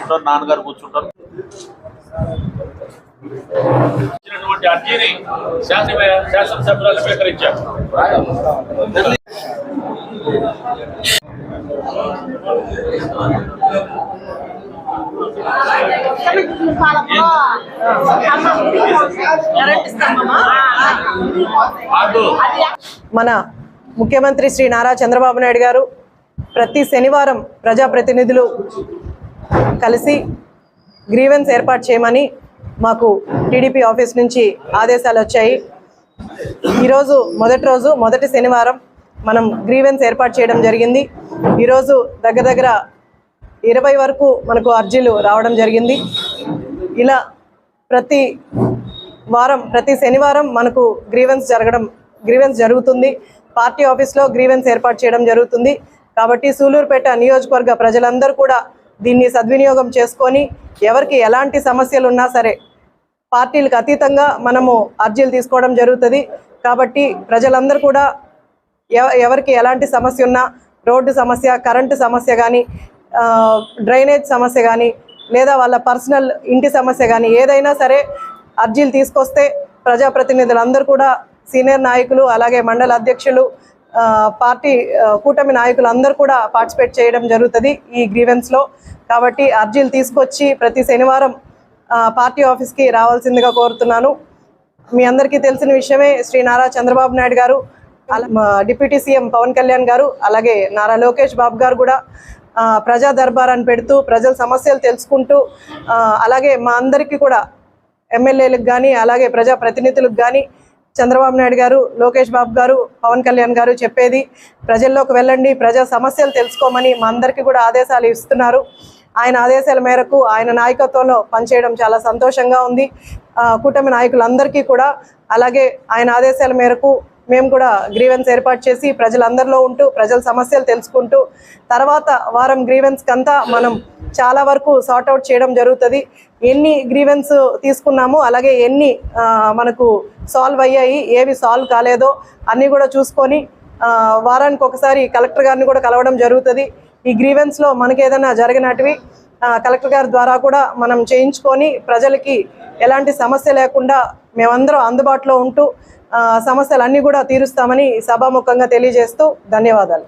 కూర్చుంటారు నాన్నగారు కూర్చుంటారు ఇచ్చినటువంటి అర్జీని శాసన శాసనసభ్యులు స్వీకరించారు కాదు మన ముఖ్యమంత్రి శ్రీ నారా చంద్రబాబు నాయుడు గారు ప్రతి శనివారం ప్రజాప్రతినిధులు కలిసి గ్రీవెన్స్ ఏర్పాటు చేయమని మాకు టీడీపీ ఆఫీస్ నుంచి ఆదేశాలు వచ్చాయి. ఈరోజు మొదటి రోజు మొదటి శనివారం మనం గ్రీవెన్స్ ఏర్పాటు చేయడం జరిగింది. ఈరోజు దగ్గర దగ్గర ఇరవై వరకు మనకు అర్జీలు రావడం జరిగింది. ఇలా ప్రతి వారం ప్రతి శనివారం మనకు గ్రీవెన్స్ జరగడం గ్రీవెన్స్ జరుగుతుంది. పార్టీ ఆఫీస్లో గ్రీవెన్స్ ఏర్పాటు చేయడం జరుగుతుంది. కాబట్టి సూలూరుపేట నియోజకవర్గ ప్రజలందరూ కూడా దీన్ని సద్వినియోగం చేసుకొని ఎవరికి ఎలాంటి సమస్యలు ఉన్నా సరే పార్టీలకు అతీతంగా మనము అర్జీలు తీసుకోవడం జరుగుతుంది. కాబట్టి ప్రజలందరూ కూడా ఎవ- ఎవరికి ఎలాంటి సమస్య ఉన్నా రోడ్డు సమస్య కరెంటు సమస్య కానీ డ్రైనేజ్ సమస్య కానీ లేదా వాళ్ళ పర్సనల్ ఇంటి సమస్య కానీ ఏదైనా సరే అర్జీలు తీసుకొస్తే ప్రజాప్రతినిధులందరూ కూడా సీనియర్ నాయకులు అలాగే మండల అధ్యక్షులు పార్టీ కూటమి నాయకులు అందరూ కూడా పార్టిసిపేట్ చేయడం జరుగుతుంది ఈ గ్రీవెన్స్లో కాబట్టి అర్జీలు తీసుకొచ్చి ప్రతి శనివారం పార్టీ ఆఫీస్కి రావాల్సిందిగా కోరుతున్నాను. మీ అందరికీ తెలిసిన విషయమే శ్రీ నారా చంద్రబాబు నాయుడు గారు డిప్యూటీ సీఎం పవన్ కళ్యాణ్ గారు అలాగే నారా లోకేష్ బాబు గారు కూడా ప్రజా దర్బారాన్ని పెడుతూ ప్రజల సమస్యలు తెలుసుకుంటూ అలాగే మా అందరికీ కూడా ఎమ్మెల్యేలకు కానీ అలాగే ప్రజా ప్రతినిధులకు కానీ చంద్రబాబు నాయుడు గారు లోకేష్ బాబు గారు పవన్ కళ్యాణ్ గారు చెప్పేది ప్రజల్లోకి వెళ్ళండి ప్రజా సమస్యలు తెలుసుకోమని మా అందరికీ కూడా ఆదేశాలు ఇస్తున్నారు. ఆయన ఆదేశాల మేరకు ఆయన నాయకత్వంలో పనిచేయడం చాలా సంతోషంగా ఉంది. కూటమి నాయకులందరికీ కూడా అలాగే ఆయన ఆదేశాల మేరకు మేము కూడా గ్రీవెన్స్ ఏర్పాటు చేసి ప్రజలందరిలో ఉంటూ ప్రజల సమస్యలు తెలుసుకుంటూ తర్వాత వారం గ్రీవెన్స్ కంతా మనం చాలా వరకు సార్ట్ అవుట్ చేయడం జరుగుతుంది. ఎన్ని గ్రీవెన్స్ తీసుకున్నాము అలాగే ఎన్ని మనకు సాల్వ్ అయ్యాయి ఏవి సాల్వ్ కాలేదో అన్నీ కూడా చూసుకొని వారానికి ఒకసారి కలెక్టర్ గారిని కూడా కలవడం జరుగుతుంది. ఈ గ్రీవెన్స్లో మనకి ఏదైనా జరిగినటివి కలెక్టర్ గారి ద్వారా కూడా మనం చేయించుకొని ప్రజలకి ఎలాంటి సమస్య లేకుండా మేమందరం అందుబాటులో ఉంటూ సమస్యలన్నీ కూడా తీరుస్తామని సభాముఖంగా తెలియజేస్తూ ధన్యవాదాలు.